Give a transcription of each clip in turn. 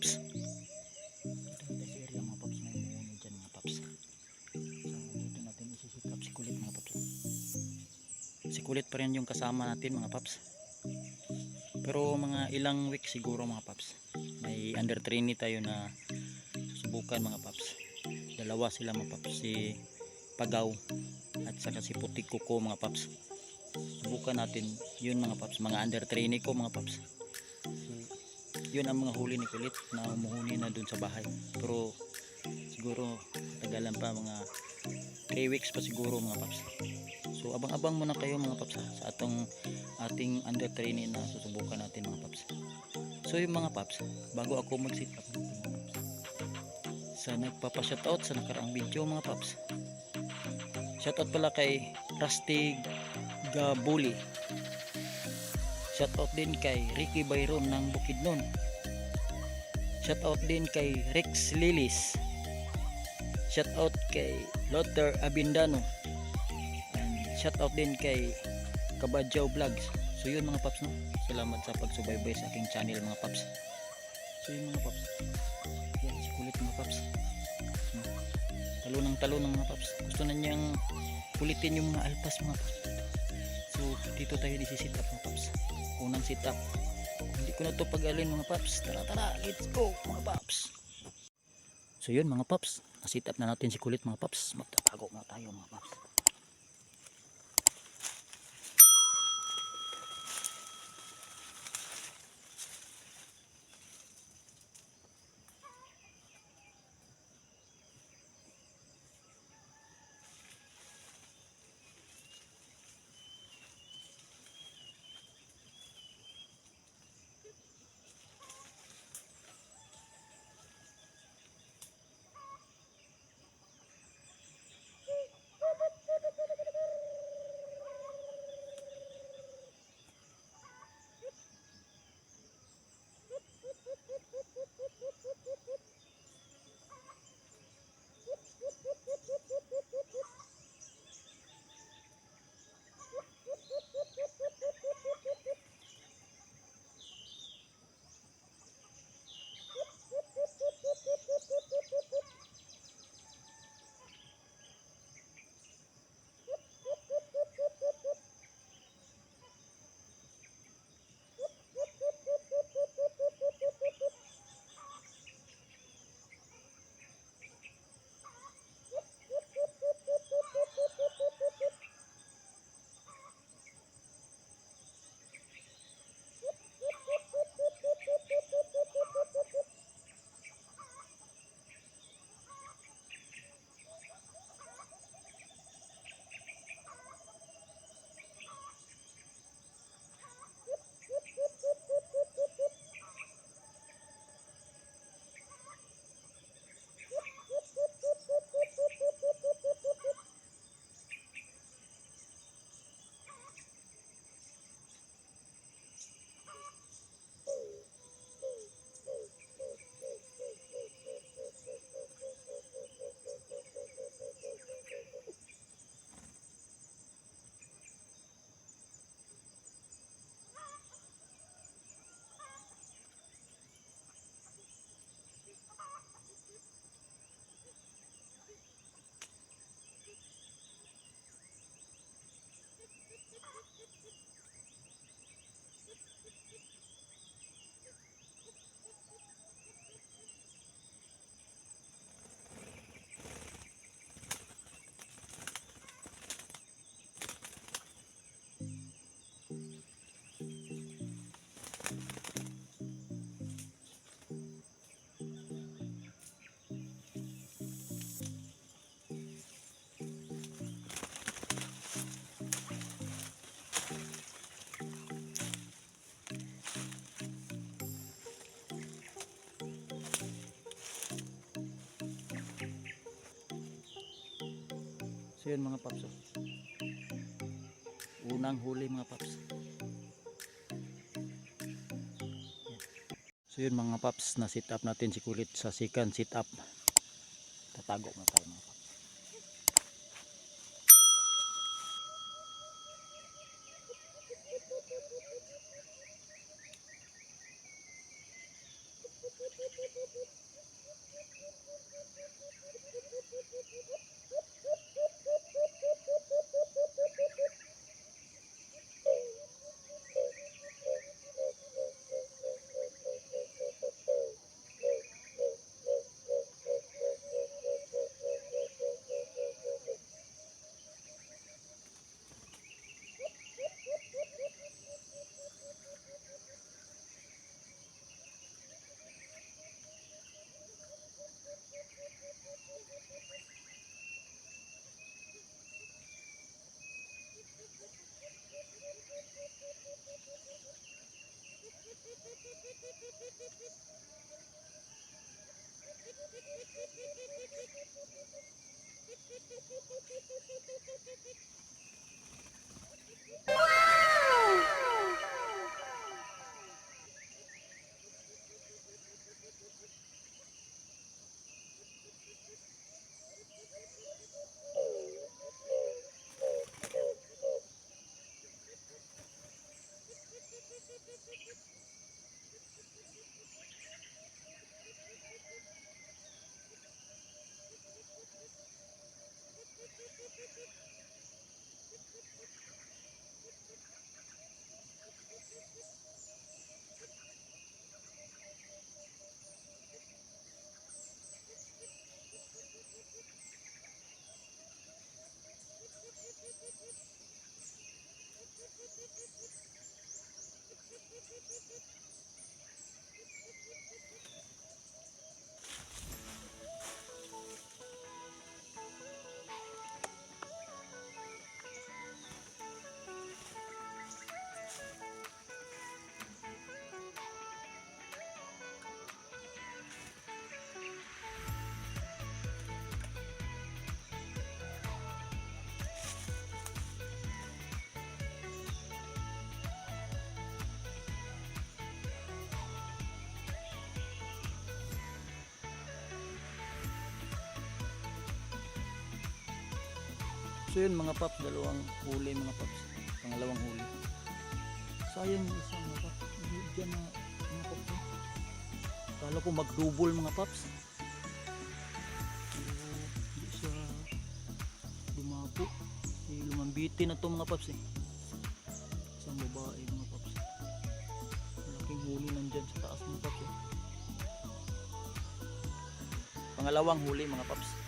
paps. Natin sa area mga paps. May umuuno dyan mga paps. So dito natin isisit up si kulit mga paps. Si kulit pa rin yung kasama natin mga paps. Pero mga ilang week siguro mga paps. May under trainee tayo na susubukan mga paps. Dalawa sila mga paps. Si Pagaw at saka si Putik Kuko mga paps. Subukan natin yun mga paps. Mga under trainee ko mga paps. Yun ang mga huli ni Kulit na umuhuni na dun sa bahay. Pero siguro tagalan pa mga 3 weeks pa siguro mga paps. So abang-abang muna kayo mga paps sa atong ating under trainee na susubukan natin mga paps. So yung mga paps, bago ako mag sit up sa nagpapa-shoutout sa nakaraang video mga paps. Shoutout pala kay Rusty Gabuli. Shoutout din kay Ricky Bayron ng Bukidnon. Shoutout din kay Rex Lilis. Shoutout kay Lothar Abindano. And shoutout din kay Kabadjaw Vlogs. So yun mga paps no. Salamat sa pagsubaybay sa aking channel mga paps. So yun mga paps. Yan si kulit mga paps. Talo ng talo ng mga paps. Gusto na niyang kulitin yung mga alpas mga paps. So dito tayo disisit up mga paps. Unang sit up. Hindi ko na to pag-alin mga paps. Tara tara, let's go mga paps. So yun mga paps. Nasit up na natin si kulit mga paps. Magtatago na tayo So yun mga paps. oh. Unang huli mga paps. So yun mga paps, na sit up natin si kulit sa second sit up. Tatago mga. So yun mga paps, dalawang huli mga paps. Pangalawang huli. Sayang yung isang mga paps. Hindi dyan na mga paps. Kala ko mag-double mga paps. Hindi siya dumapo. Eh, lumambiti na to mga paps eh. Isang babae mga paps. Malaking huli nandyan sa taas mga paps eh. Pangalawang huli mga paps.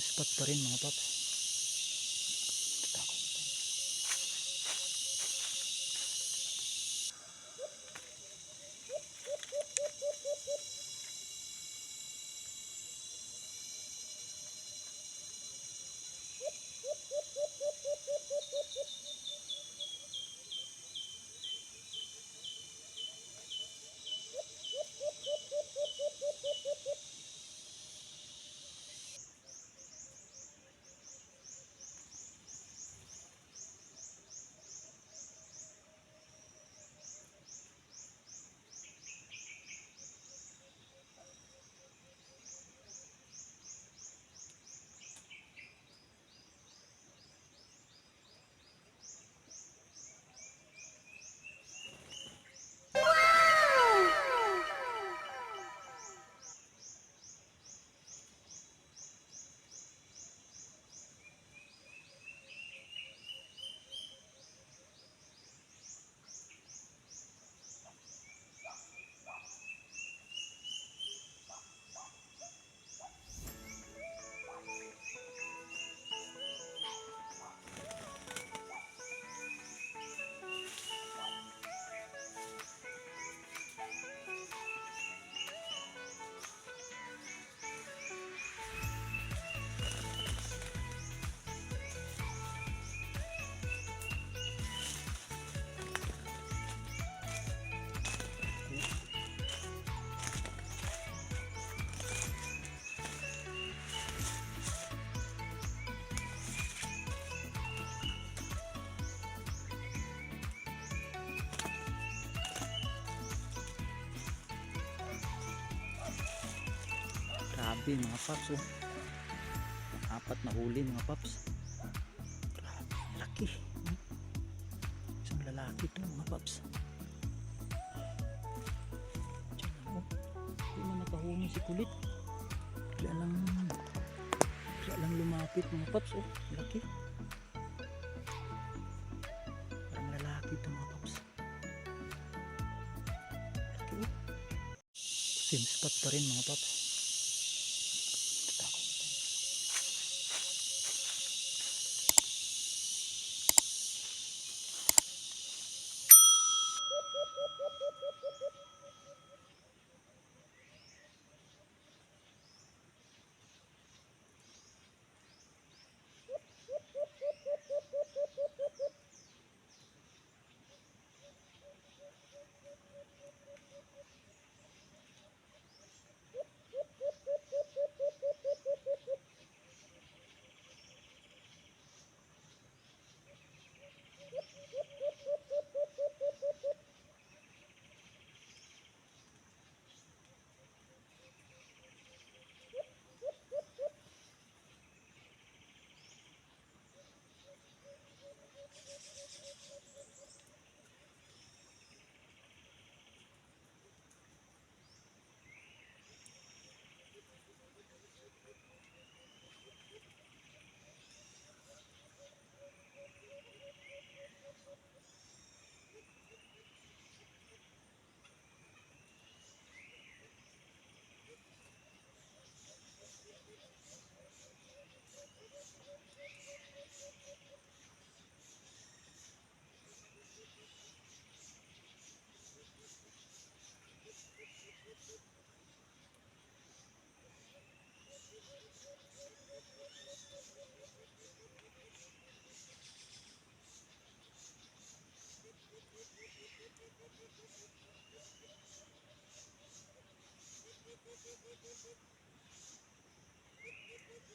Spot pa rin mga paps. Grabe mga paps oh. Apat na huli mga paps. Grabe, laki. Hmm? Isang lalaki to mga paps. Diyan ako. Hindi na nakahuni si kulit. Bigla lang, bigla lang lumapit mga paps oh. Laki. Parang lalaki to mga paps. Laki oh. Same spot pa rin mga paps.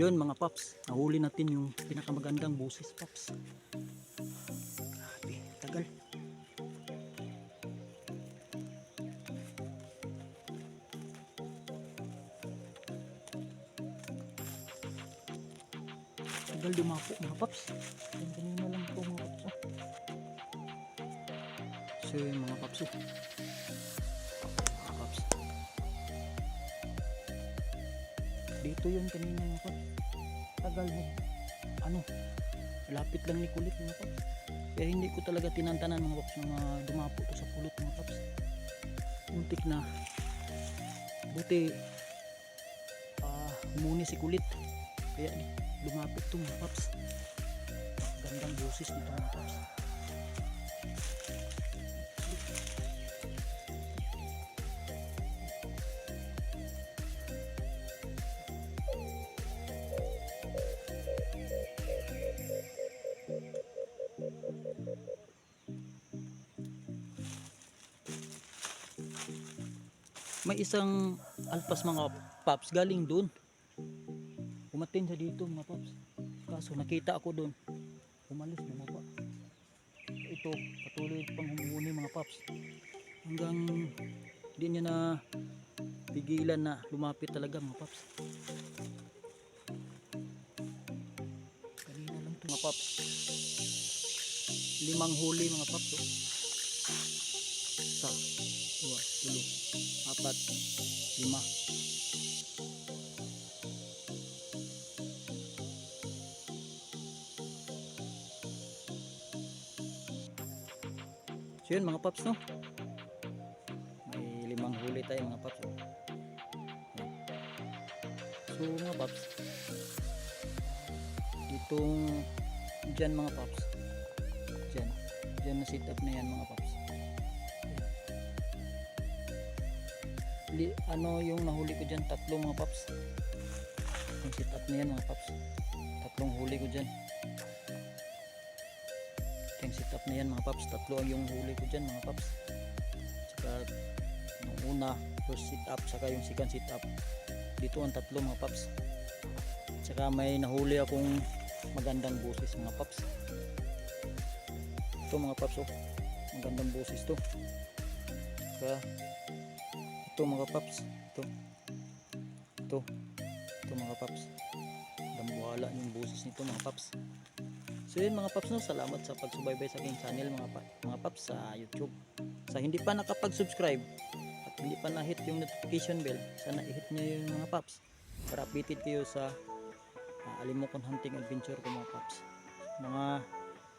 Yun mga paps, nahuli natin yung pinakamagandang busis paps. Grabe, tagal. Tagal dumapo mga paps. Yan kanina lang po mga paps. Oh. So yun mga paps. Oh. Dito yun kanina mga paps. Tagal mo. Ano? Lapit lang ni kulit mga paps. Kaya hindi ko talaga tinantanan mga paps na dumapo to sa pulot mga paps. Muntik na. Buti ah umuni si kulit. Kaya lumapit to mga paps. Gandang boses nito mga paps. May isang alpas mga paps galing doon. Umatin siya dito mga paps. Kaso nakita ako doon. Umalis bumaba. Ito, patuloy pang humuni mga paps. Hanggang di niya na pigilan na lumapit talaga mga paps. Kanina lang to mga paps. Limang huli mga paps. Oh. Isa, dua, tulo, apat, lima. So yun mga paps no. May limang huli tayo mga paps. oh. Yan. So mga paps. Itong dyan mga paps. Dyan. Dyan na sit up na yan mga paps. Li, ano yung nahuli ko dyan? Tatlo mga paps. Yung sit na yan mga paps. Tatlong huli ko dyan. Yung sit up na yan mga paps. Tatlo ang yung huli ko dyan mga paps. Saka nung una, first sit up, saka yung second sit up. Dito ang tatlo mga paps. Saka may nahuli akong magandang busis mga paps. Ito mga paps oh. Magandang busis to. Saka ito mga paps. Ito. Ito. Ito mga paps. Dambuhala yung busis nito mga paps. So yun mga paps no, salamat sa pagsubaybay sa aking channel mga, pa, mga paps sa YouTube. Sa hindi pa nakapag-subscribe at hindi pa na-hit yung notification bell, sana i-hit nyo yung mga paps para updated kayo sa uh, Alimokon Hunting Adventure ko mga paps. Mga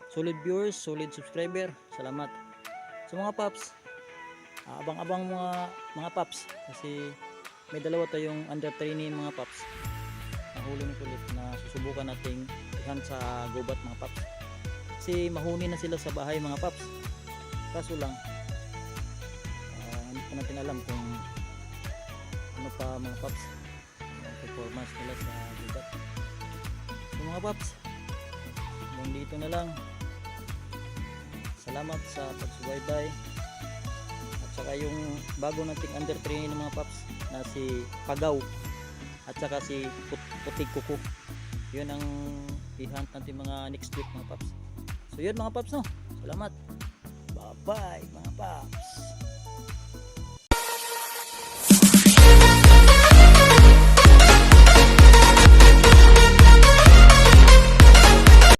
solid viewers, solid subscriber, salamat. Sa mga paps, ah, abang-abang mga mga paps. Kasi may dalawa tayong under training mga paps. Nahuli ni kulit na susubukan nating ihan sa gubat mga paps. Kasi mahuni na sila sa bahay mga paps. Kaso lang ah, hindi pa natin alam kung ano pa mga paps ang performance nila sa gubat. So mga paps hanggang dito na lang. Salamat sa pagsubaybay saka yung bago nating under training ng mga paps na si Pagaw at saka si Put Putik Kuko yun ang i-hunt natin mga next week mga paps. So yun mga paps no? Salamat. Bye bye mga paps